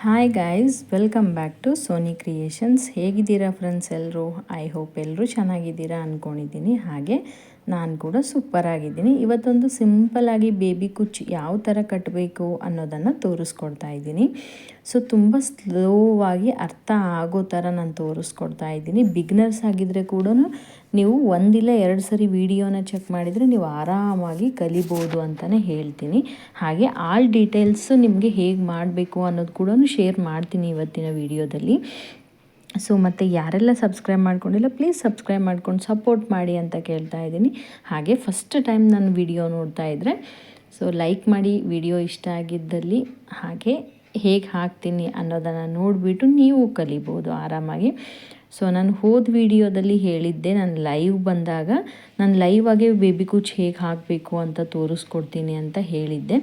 Hi guys welcome back to Soni creations ಹೇಗಿದ್ದೀರಾ friends ಎಲ್ಲರೂ? I hope ಎಲ್ಲರೂ ಚೆನ್ನಾಗಿದ್ದೀರಾ ಅಂದ್ಕೊಂಡಿದ್ದೀನಿ ಹಾಗೆ ನಾನು ಕೂಡ ಸೂಪರ್ ಆಗಿದ್ದೀನಿ. ಇವತ್ತೊಂದು ಸಿಂಪಲಾಗಿ ಬೇಬಿ ಕುಚ್ಚು ಯಾವ ಥರ ಕಟ್ಟಬೇಕು ಅನ್ನೋದನ್ನು ತೋರಿಸ್ಕೊಡ್ತಾ ಇದ್ದೀನಿ. ಸೊ ತುಂಬ ಸ್ಲೋವಾಗಿ ಅರ್ಥ ಆಗೋ ಥರ ನಾನು ತೋರಿಸ್ಕೊಡ್ತಾ ಇದ್ದೀನಿ. ಬಿಗ್ನರ್ಸ್ ಆಗಿದ್ದರೆ ಕೂಡ ನೀವು ಒಂದಿಲ್ಲ ಎರಡು ಸರಿ ವಿಡಿಯೋನ ಚೆಕ್ ಮಾಡಿದರೆ ನೀವು ಆರಾಮಾಗಿ ಕಲಿಬೋದು ಅಂತಲೇ ಹೇಳ್ತೀನಿ. ಹಾಗೆ ಆಲ್ ಡೀಟೇಲ್ಸು ನಿಮಗೆ ಹೇಗೆ ಮಾಡಬೇಕು ಅನ್ನೋದು ಕೂಡ ಶೇರ್ ಮಾಡ್ತೀನಿ ಇವತ್ತಿನ ವಿಡಿಯೋದಲ್ಲಿ. ಸೊ ಮತ್ತು ಯಾರೆಲ್ಲ ಸಬ್ಸ್ಕ್ರೈಬ್ ಮಾಡ್ಕೊಂಡಿಲ್ಲ ಪ್ಲೀಸ್ ಸಬ್ಸ್ಕ್ರೈಬ್ ಮಾಡ್ಕೊಂಡು ಸಪೋರ್ಟ್ ಮಾಡಿ ಅಂತ ಕೇಳ್ತಾ ಇದ್ದೀನಿ. ಹಾಗೆ ಫಸ್ಟ್ ಟೈಮ್ ನಾನು ವಿಡಿಯೋ ನೋಡ್ತಾ ಇದ್ದರೆ ಸೊ ಲೈಕ್ ಮಾಡಿ ವಿಡಿಯೋ ಇಷ್ಟ ಆಗಿದ್ದಲ್ಲಿ ಹಾಗೆ ಹೇಗೆ ಹಾಕ್ತೀನಿ ಅನ್ನೋದನ್ನು ನೋಡಿಬಿಟ್ಟು ನೀವು ಕಲಿಬೋದು ಆರಾಮಾಗಿ. ಸೊ ನಾನು ಹೋದ ವಿಡಿಯೋದಲ್ಲಿ ಹೇಳಿದ್ದೆ, ನಾನು ಲೈವ್ ಬಂದಾಗ ನಾನು ಲೈವ್ ಆಗಿ ಬೇಬಿ ಕುಚ್ ಹೇಗೆ ಹಾಕಬೇಕು ಅಂತ ತೋರಿಸ್ಕೊಡ್ತೀನಿ ಅಂತ ಹೇಳಿದ್ದೆ.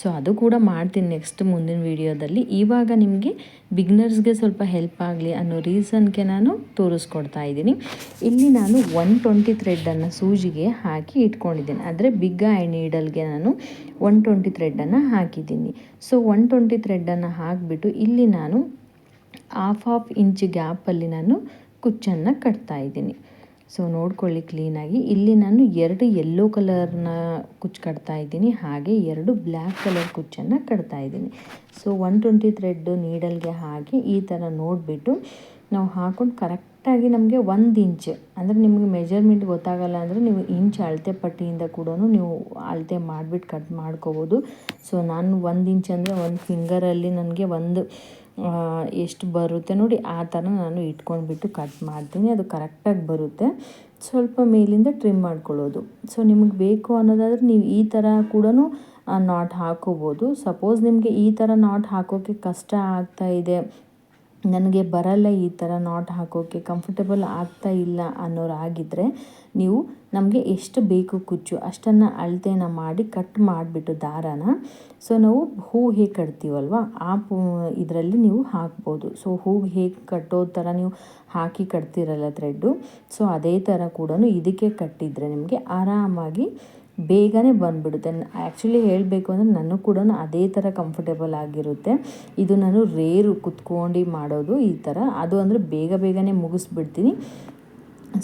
ಸೊ ಅದು ಕೂಡ ಮಾಡ್ತೀನಿ ನೆಕ್ಸ್ಟ್ ಮುಂದಿನ ವಿಡಿಯೋದಲ್ಲಿ. ಇವಾಗ ನಿಮಗೆ ಬಿಗ್ನರ್ಸ್ಗೆ ಸ್ವಲ್ಪ ಹೆಲ್ಪ್ ಆಗಲಿ ಅನ್ನೋ ರೀಸನ್ಗೆ ನಾನು ತೋರಿಸ್ಕೊಡ್ತಾ ಇದ್ದೀನಿ. ಇಲ್ಲಿ ನಾನು ಒನ್ ಟ್ವೆಂಟಿ ಥ್ರೆಡ್ಡನ್ನು ಸೂಜಿಗೆ ಹಾಕಿ ಇಟ್ಕೊಂಡಿದ್ದೀನಿ. ಆದರೆ ಬಿಗ್ ಐ ನೀಡಲ್ಗೆ ನಾನು ಒನ್ ಟ್ವೆಂಟಿ ಥ್ರೆಡ್ಡನ್ನು ಹಾಕಿದ್ದೀನಿ. ಸೊ ಒನ್ ಟ್ವೆಂಟಿ ಥ್ರೆಡ್ಡನ್ನು ಹಾಕಿಬಿಟ್ಟು ಇಲ್ಲಿ ನಾನು ಹಾಫ್ ಹಾಫ್ ಇಂಚ್ ಗ್ಯಾಪಲ್ಲಿ ನಾನು ಕುಚ್ಚನ್ನು ಕಟ್ತಾ ಇದ್ದೀನಿ. ಸೊ ನೋಡ್ಕೊಳ್ಳಿ ಕ್ಲೀನಾಗಿ ಇಲ್ಲಿ ನಾನು ಎರಡು ಯೆಲ್ಲೋ ಕಲರ್ನ ಕುಚ್ಚು ಕಟ್ತಾ ಇದ್ದೀನಿ. ಹಾಗೆ ಎರಡು ಬ್ಲ್ಯಾಕ್ ಕಲರ್ ಕುಚ್ಚನ್ನು ಕಟ್ತಾ ಇದ್ದೀನಿ. ಸೊ ಒನ್ ಟ್ವೆಂಟಿ ಥ್ರೆಡ್ ನೀಡಲ್ಗೆ ಹಾಕಿ ಈ ಥರ ನೋಡಿಬಿಟ್ಟು ನಾವು ಹಾಕೊಂಡು ಕರೆಕ್ಟಾಗಿ ನಮಗೆ ಒಂದು ಇಂಚ್, ಅಂದರೆ ನಿಮಗೆ ಮೆಜರ್ಮೆಂಟ್ ಗೊತ್ತಾಗಲ್ಲ ಅಂದರೆ ನೀವು ಇಂಚ್ ಅಳತೆ ಪಟ್ಟಿಯಿಂದ ಕೂಡ ನೀವು ಅಳತೆ ಮಾಡಿಬಿಟ್ಟು ಕಟ್ ಮಾಡ್ಕೋಬೋದು. ಸೊ ನಾನು ಒಂದು ಇಂಚ್ ಅಂದರೆ ಒಂದು ಫಿಂಗರಲ್ಲಿ ನನಗೆ ಒಂದು ಎಷ್ಟು ಬರುತ್ತೆ ನೋಡಿ ಆ ಥರ ನಾನು ಇಟ್ಕೊಂಡ್ಬಿಟ್ಟು ಕಟ್ ಮಾಡ್ತೀನಿ. ಅದು ಕರೆಕ್ಟಾಗಿ ಬರುತ್ತೆ. ಸ್ವಲ್ಪ ಮೇಲಿಂದ ಟ್ರಿಮ್ ಮಾಡ್ಕೊಳ್ಳೋದು. ಸೊ ನಿಮಗೆ ಬೇಕು ಅನ್ನೋದಾದರೆ ನೀವು ಈ ಥರ ಕೂಡ ನಾಟ್ ಹಾಕೋಬೋದು. ಸಪೋಸ್ ನಿಮಗೆ ಈ ಥರ ನಾಟ್ ಹಾಕೋಕ್ಕೆ ಕಷ್ಟ ಆಗ್ತಾ ಇದೆ ನನಗೆ ಬರಲ್ಲ ಈ ಥರ ನಾಟ್ ಹಾಕೋಕ್ಕೆ ಕಂಫರ್ಟಬಲ್ ಆಗ್ತಾ ಇಲ್ಲ ಅನ್ನೋರಾಗಿದ್ದರೆ ನೀವು ನಮಗೆ ಎಷ್ಟು ಬೇಕು ಕುಚ್ಚು ಅಷ್ಟನ್ನು ಅಳತೆನ ಮಾಡಿ ಕಟ್ ಮಾಡಿಬಿಟ್ಟು ದಾರಾನ. ಸೊ ನಾವು ಹೂ ಹೇಗೆ ಕಟ್ತೀವಲ್ವ? ಆ ಇದರಲ್ಲಿ ನೀವು ಹಾಕ್ಬೋದು. ಸೊ ಹೂವು ಹೇಗೆ ಕಟ್ಟೋ ಥರ ನೀವು ಹಾಕಿ ಕಟ್ತಿರಲ್ಲ ಥ್ರೆಡ್ಡು ಸೊ ಅದೇ ಥರ ಕೂಡ ಇದಕ್ಕೆ ಕಟ್ಟಿದರೆ ನಿಮಗೆ ಆರಾಮಾಗಿ ಬೇಗನೆ ಬಂದುಬಿಡುತ್ತೆ. ಆ್ಯಕ್ಚುಲಿ ಹೇಳಬೇಕು ಅಂದರೆ ನನಗೂ ಕೂಡ ಅದೇ ಥರ ಕಂಫರ್ಟೇಬಲ್ ಆಗಿರುತ್ತೆ. ಇದು ನಾನು ರೇರು ಕುತ್ಕೊಂಡು ಮಾಡೋದು ಈ ಥರ ಅದು ಅಂದರೆ ಬೇಗ ಬೇಗನೆ ಮುಗಿಸ್ಬಿಡ್ತೀನಿ.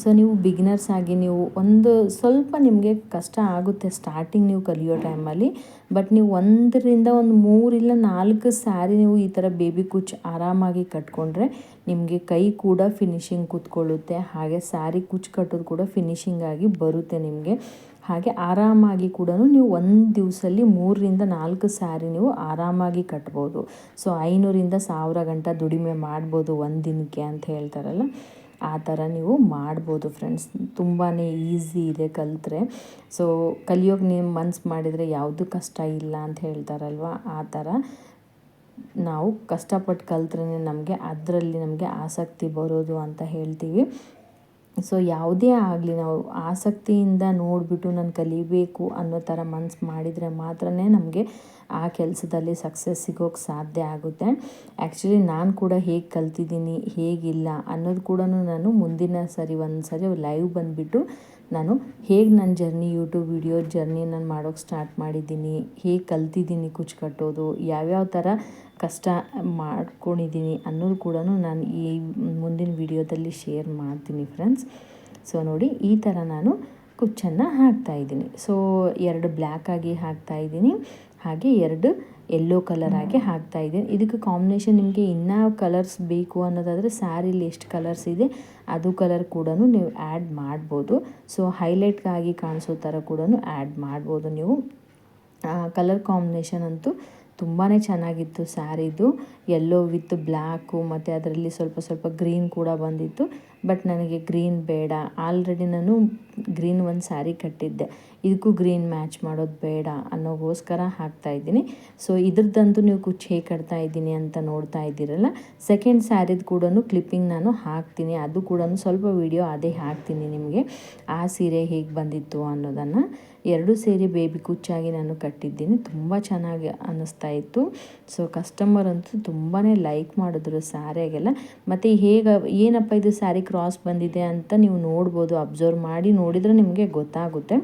ಸೊ ನೀವು ಬಿಗಿನರ್ಸ್ ಆಗಿ ನೀವು ಒಂದು ಸ್ವಲ್ಪ ನಿಮಗೆ ಕಷ್ಟ ಆಗುತ್ತೆ ಸ್ಟಾರ್ಟಿಂಗ್ ನೀವು ಕಲಿಯೋ ಟೈಮಲ್ಲಿ ಬಟ್ ನೀವು ಒಂದರಿಂದ ಒಂದು ಮೂರಿಲ್ಲ ನಾಲ್ಕು ಸ್ಯಾರಿ ನೀವು ಈ ಥರ ಬೇಬಿ ಕುಚ್ ಆರಾಮಾಗಿ ಕಟ್ಕೊಂಡ್ರೆ ನಿಮಗೆ ಕೈ ಕೂಡ ಫಿನಿಶಿಂಗ್ ಕೂತ್ಕೊಳ್ಳುತ್ತೆ. ಹಾಗೆ ಸ್ಯಾರಿ ಕುಚ್ ಕಟ್ಟೋದು ಕೂಡ ಫಿನಿಶಿಂಗ್ ಆಗಿ ಬರುತ್ತೆ ನಿಮಗೆ. ಹಾಗೆ ಆರಾಮಾಗಿ ಕೂಡ ನೀವು ಒಂದು ದಿವಸಲ್ಲಿ ಮೂರರಿಂದ ನಾಲ್ಕು ಸ್ಯಾರಿ ನೀವು ಆರಾಮಾಗಿ ಕಟ್ಬೋದು. ಸೊ ಐನೂರಿಂದ ಸಾವಿರ ಗಂಟೆ ದುಡಿಮೆ ಮಾಡ್ಬೋದು ಒಂದು ದಿನಕ್ಕೆ ಅಂತ ಹೇಳ್ತಾರಲ್ಲ? ಆ ಥರ ನೀವು ಮಾಡ್ಬೋದು ಫ್ರೆಂಡ್ಸ್ ತುಂಬಾ ಈಸಿ ಇದೆ ಕಲಿತ್ರೆ. ಸೊ ಕಲಿಯೋಕೆ ನೀವು ಮನ್ಸು ಮಾಡಿದರೆ ಯಾವುದು ಕಷ್ಟ ಇಲ್ಲ ಅಂತ ಹೇಳ್ತಾರಲ್ವ? ಆ ಥರ ನಾವು ಕಷ್ಟಪಟ್ಟು ಕಲ್ತ್ರೇ ನಮಗೆ ಅದರಲ್ಲಿ ನಮಗೆ ಆಸಕ್ತಿ ಬರೋದು ಅಂತ ಹೇಳ್ತೀವಿ. ಸೊ ಯಾವುದೇ ಆಗಲಿ ನಾವು ಆಸಕ್ತಿಯಿಂದ ನೋಡಿಬಿಟ್ಟು ನಾನು ಕಲಿಬೇಕು ಅನ್ನೋ ಥರ ಮನ್ಸು ಮಾಡಿದರೆ ಮಾತ್ರ ನಮಗೆ ಆ ಕೆಲಸದಲ್ಲಿ ಸಕ್ಸಸ್ ಸಿಗೋಕ್ಕೆ ಸಾಧ್ಯ ಆಗುತ್ತೆ. ಆ್ಯಕ್ಚುಲಿ ನಾನು ಕೂಡ ಹೇಗೆ ಕಲ್ತಿದ್ದೀನಿ, ಹೇಗಿಲ್ಲ ಅನ್ನೋದು ಕೂಡ ನಾನು ಮುಂದಿನ ಸರಿ ಒಂದು ಸರಿ ಲೈವ್ ಬಂದುಬಿಟ್ಟು ನಾನು ಹೇಗೆ ನನ್ನ ಜರ್ನಿ ಯೂಟ್ಯೂಬ್ ವಿಡಿಯೋ ಜರ್ನಿ ನಾನು ಮಾಡೋಕ್ಕೆ ಸ್ಟಾರ್ಟ್ ಮಾಡಿದ್ದೀನಿ, ಹೇಗೆ ಕಲ್ತಿದ್ದೀನಿ ಕುಚ್ಚು ಕಟ್ಟೋದು, ಯಾವ್ಯಾವ ಥರ ಕಷ್ಟ ಮಾಡ್ಕೊಂಡಿದ್ದೀನಿ ಅನ್ನೋದು ಕೂಡ ನಾನು ಈ ಮುಂದಿನ ವಿಡಿಯೋದಲ್ಲಿ ಶೇರ್ ಮಾಡ್ತೀನಿ ಫ್ರೆಂಡ್ಸ್ ಸೊ ನೋಡಿ, ಈ ಥರ ನಾನು ಕುಚ್ಚನ್ನು ಹಾಕ್ತಾಯಿದ್ದೀನಿ ಸೊ ಎರಡು ಬ್ಲ್ಯಾಕಾಗಿ ಹಾಕ್ತಾಯಿದ್ದೀನಿ ಹಾಗೆ ಎರಡು ಯೆಲ್ಲೋ ಕಲರ್ ಹಾಕ್ತಾ ಹಾಕ್ತಾಯಿದ್ದೀನಿ ಇದಕ್ಕೆ ಕಾಂಬಿನೇಷನ್ ನಿಮಗೆ ಇನ್ನೂ ಕಲರ್ಸ್ ಬೇಕು ಅನ್ನೋದಾದರೆ ಸ್ಯಾರಿಲಿ ಎಷ್ಟು ಕಲರ್ಸ್ ಇದೆ, ಅದು ಕಲರ್ ಕೂಡ ನೀವು ಆ್ಯಡ್ ಮಾಡ್ಬೋದು. ಸೊ ಹೈಲೈಟ್ಗಾಗಿ ಕಾಣಿಸೋ ಥರ ಕೂಡ ಆ್ಯಡ್ ಮಾಡ್ಬೋದು ನೀವು. ಕಲರ್ ಕಾಂಬಿನೇಷನ್ ಅಂತೂ ತುಂಬಾ ಚೆನ್ನಾಗಿತ್ತು ಸ್ಯಾರಿದು. ಯೆಲ್ಲೋ ವಿತ್ ಬ್ಲ್ಯಾಕು ಮತ್ತು ಅದರಲ್ಲಿ ಸ್ವಲ್ಪ ಸ್ವಲ್ಪ ಗ್ರೀನ್ ಕೂಡ ಬಂದಿತ್ತು. ಬಟ್ ನನಗೆ ಗ್ರೀನ್ ಬೇಡ. ಆಲ್ರೆಡಿ ನಾನು ಗ್ರೀನ್ ಒಂದು ಸ್ಯಾರಿ ಕಟ್ಟಿದ್ದೆ. ಇದಕ್ಕೂ ಗ್ರೀನ್ ಮ್ಯಾಚ್ ಮಾಡೋದು ಬೇಡ ಅನ್ನೋಗೋಸ್ಕರ ಹಾಕ್ತಾಯಿದ್ದೀನಿ ಸೊ ಇದ್ರದ್ದಂತೂ ನೀವು ಕುಚ್ಚು ಹೇಗೆ ಕಟ್ತಾ ಇದ್ದೀನಿ ಅಂತ ನೋಡ್ತಾ ಇದ್ದೀರಲ್ಲ? ಸೆಕೆಂಡ್ ಸ್ಯಾರಿದು ಕೂಡ ಕ್ಲಿಪ್ಪಿಂಗ್ ನಾನು ಹಾಕ್ತೀನಿ. ಅದು ಕೂಡ ಸ್ವಲ್ಪ ವಿಡಿಯೋ ಅದೇ ಹಾಕ್ತೀನಿ ನಿಮಗೆ. ಆ ಸೀರೆ ಹೇಗೆ ಬಂದಿತ್ತು ಅನ್ನೋದನ್ನು. ಎರಡು ಸೇರಿ ಬೇಬಿ ಕುಚ್ಚಾಗಿ ನಾನು ಕಟ್ಟಿದ್ದೀನಿ. ತುಂಬ ಚೆನ್ನಾಗಿ ಅನ್ನಿಸ್ತಾ ಇತ್ತು. ಸೊ ಕಸ್ಟಮರ್ ಅಂತೂ ತುಂಬಾ ಲೈಕ್ ಮಾಡಿದ್ರು ಸ್ಯಾರಿಗೆಲ್ಲ ಮತ್ತು ಹೇಗೆ, ಏನಪ್ಪ ಇದು ಸ್ಯಾರಿ ಕ್ರಾಸ್ ಬಂದಿದೆ ಅಂತ ನೀವು ನೋಡ್ಬೋದು ಅಬ್ಸರ್ವ್ ಮಾಡಿ ನೋಡಿದರೆ ನಿಮಗೆ ಗೊತ್ತಾಗುತ್ತೆ.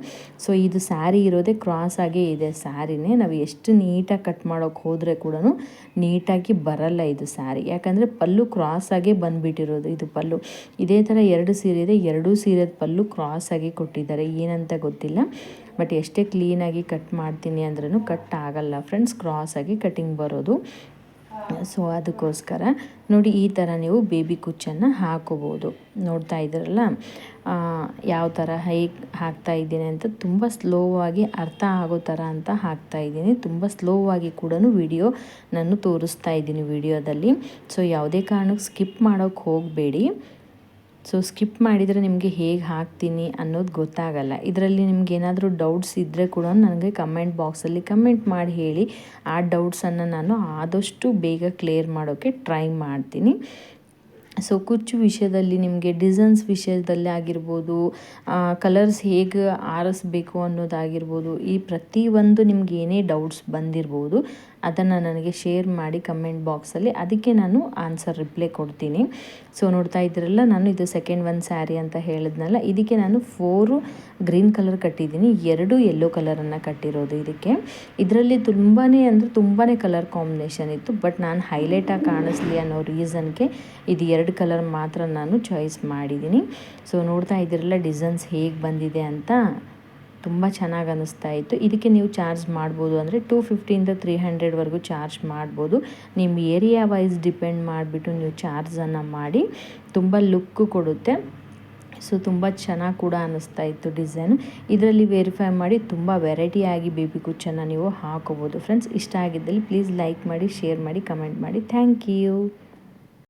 ಸೊ ಇದು ಸ್ಯಾರಿ ಇರೋದೇ ಕ್ರಾಸ್ ಆಗೇ ಇದೆ ಸ್ಯಾರಿನೇ ನಾವು ಎಷ್ಟು ನೀಟಾಗಿ ಕಟ್ ಮಾಡೋಕ್ಕೆ ಹೋದರೆ ಕೂಡ ನೀಟಾಗಿ ಬರಲ್ಲ ಇದು ಸ್ಯಾರಿ ಯಾಕಂದರೆ ಪಲ್ಲು ಕ್ರಾಸ್ ಆಗೇ ಬಂದುಬಿಟ್ಟಿರೋದು ಇದು ಪಲ್ಲು. ಇದೇ ಥರ ಎರಡು ಸೀರೆ ಇದೆ. ಎರಡೂ ಸೀರೆದ ಪಲ್ಲು ಕ್ರಾಸ್ ಆಗಿ ಕೊಟ್ಟಿದ್ದಾರೆ. ಏನಂತ ಗೊತ್ತಿಲ್ಲ. ಬಟ್ ಎಷ್ಟೇ ಕ್ಲೀನಾಗಿ ಕಟ್ ಮಾಡ್ತೀನಿ ಅಂದ್ರೂ ಕಟ್ ಆಗಲ್ಲ. ಫ್ರೆಂಡ್ಸ್ ಕ್ರಾಸ್ ಆಗಿ ಕಟಿಂಗ್ ಬರೋದು. ಸೊ ಅದಕ್ಕೋಸ್ಕರ ನೋಡಿ ಈ ಥರ ನೀವು ಬೇಬಿ ಕುಚ್ಚನ್ನು ಹಾಕೋಬೋದು. ನೋಡ್ತಾ ಇದ್ದೀರಲ್ಲ? ಯಾವ ಥರ ಹೈ ಹಾಕ್ತಾ ಇದ್ದೀನಿ ಅಂತ ತುಂಬ ಸ್ಲೋ ಆಗಿ ಅರ್ಥ ಆಗೋ ಥರ ಅಂತ ಹಾಕ್ತಾ ಇದ್ದೀನಿ. ತುಂಬ ಸ್ಲೋ ಆಗಿ ಕೂಡ ವಿಡಿಯೋ ನಾನು ತೋರಿಸ್ತಾ ಇದ್ದೀನಿ ವಿಡಿಯೋದಲ್ಲಿ ಸೊ ಯಾವುದೇ ಕಾರಣಕ್ಕೆ ಸ್ಕಿಪ್ ಮಾಡೋಕ್ಕೆ ಹೋಗಬೇಡಿ. ಸೊ ಸ್ಕಿಪ್ ಮಾಡಿದರೆ ನಿಮಗೆ ಹೇಗೆ ಹಾಕ್ತೀನಿ ಅನ್ನೋದು ಗೊತ್ತಾಗಲ್ಲ. ಇದರಲ್ಲಿ ನಿಮ್ಗೆ ಏನಾದರೂ ಡೌಟ್ಸ್ ಇದ್ದರೆ ಕೂಡ ನನಗೆ ಕಮೆಂಟ್ ಬಾಕ್ಸಲ್ಲಿ ಕಮೆಂಟ್ ಮಾಡಿ ಹೇಳಿ. ಆ ಡೌಟ್ಸನ್ನು ನಾನು ಆದಷ್ಟು ಬೇಗ ಕ್ಲಿಯರ್ ಮಾಡೋಕ್ಕೆ ಟ್ರೈ ಮಾಡ್ತೀನಿ. ಸೊ ಕುಚ್ಚು ವಿಷಯದಲ್ಲಿ ನಿಮಗೆ ಡಿಸೈನ್ಸ್ ವಿಷಯದಲ್ಲಿ ಆಗಿರ್ಬೋದು ಕಲರ್ಸ್ ಹೇಗೆ ಆರಿಸ್ಬೇಕು ಅನ್ನೋದಾಗಿರ್ಬೋದು, ಈ ಪ್ರತಿಯೊಂದು ನಿಮ್ಗೆ ಏನೇ ಡೌಟ್ಸ್ ಬಂದಿರ್ಬೋದು, ಅದನ್ನು ನನಗೆ ಶೇರ್ ಮಾಡಿ ಕಮೆಂಟ್ ಬಾಕ್ಸಲ್ಲಿ ಅದಕ್ಕೆ ನಾನು ಆನ್ಸರ್ ರಿಪ್ಲೈ ಕೊಡ್ತೀನಿ. ಸೊ ನೋಡ್ತಾ ಇದ್ದೀರಲ್ಲ, ನಾನು ಇದು ಸೆಕೆಂಡ್ ಒನ್ ಸ್ಯಾರಿ ಅಂತ ಹೇಳಿದ್ನಲ್ಲ, ಇದಕ್ಕೆ ನಾನು ಫೋರು ಗ್ರೀನ್ ಕಲರ್ ಕಟ್ಟಿದ್ದೀನಿ. ಎರಡು ಯೆಲ್ಲೋ ಕಲರನ್ನು ಕಟ್ಟಿರೋದು ಇದಕ್ಕೆ. ಇದರಲ್ಲಿ ತುಂಬಾ ಅಂದರೆ ತುಂಬಾ ಕಲರ್ ಕಾಂಬಿನೇಷನ್ ಇತ್ತು ಬಟ್ ನಾನು ಹೈಲೈಟಾಗಿ ಕಾಣಿಸ್ಲಿ ಅನ್ನೋ ರೀಸನ್ಗೆ ಇದು ಎರಡು ಕಲರ್ ಮಾತ್ರ ನಾನು ಚಾಯ್ಸ್ ಮಾಡಿದ್ದೀನಿ. ಸೊ ನೋಡ್ತಾ ಇದ್ದೀರಲ್ಲ, ಡಿಸೈನ್ಸ್ ಹೇಗೆ ಬಂದಿದೆ ಅಂತ ತುಂಬ ಚೆನ್ನಾಗಿ ಅನ್ನಿಸ್ತಾ ಇತ್ತು. ಇದಕ್ಕೆ ನೀವು ಚಾರ್ಜ್ ಮಾಡ್ಬೋದು ಅಂದರೆ ಟೂ ಫಿಫ್ಟಿಯಿಂದ ತ್ರೀ ಹಂಡ್ರೆಡ್ವರೆಗೂ ಚಾರ್ಜ್ ಮಾಡ್ಬೋದು. ನಿಮ್ಮ ಏರಿಯಾ ವೈಸ್ ಡಿಪೆಂಡ್ ಮಾಡಿಬಿಟ್ಟು ನೀವು ಚಾರ್ಜನ್ನು ಮಾಡಿ ತುಂಬ ಲುಕ್ಕು ಕೊಡುತ್ತೆ. ಸೊ ತುಂಬ ಚೆನ್ನಾಗಿ ಕೂಡ ಅನ್ನಿಸ್ತಾ ಇತ್ತು ಡಿಸೈನು. ಇದರಲ್ಲಿ ವೆರಿಫೈ ಮಾಡಿ ತುಂಬ ವೆರೈಟಿಯಾಗಿ ಬೇಬಿ ಕುಚ್ಚನ್ನು ನೀವು ಹಾಕೋಬೋದು. ಫ್ರೆಂಡ್ಸ್ ಇಷ್ಟ ಆಗಿದ್ದಲ್ಲಿ ಪ್ಲೀಸ್ ಲೈಕ್ ಮಾಡಿ ಶೇರ್ ಮಾಡಿ ಕಮೆಂಟ್ ಮಾಡಿ. Thank you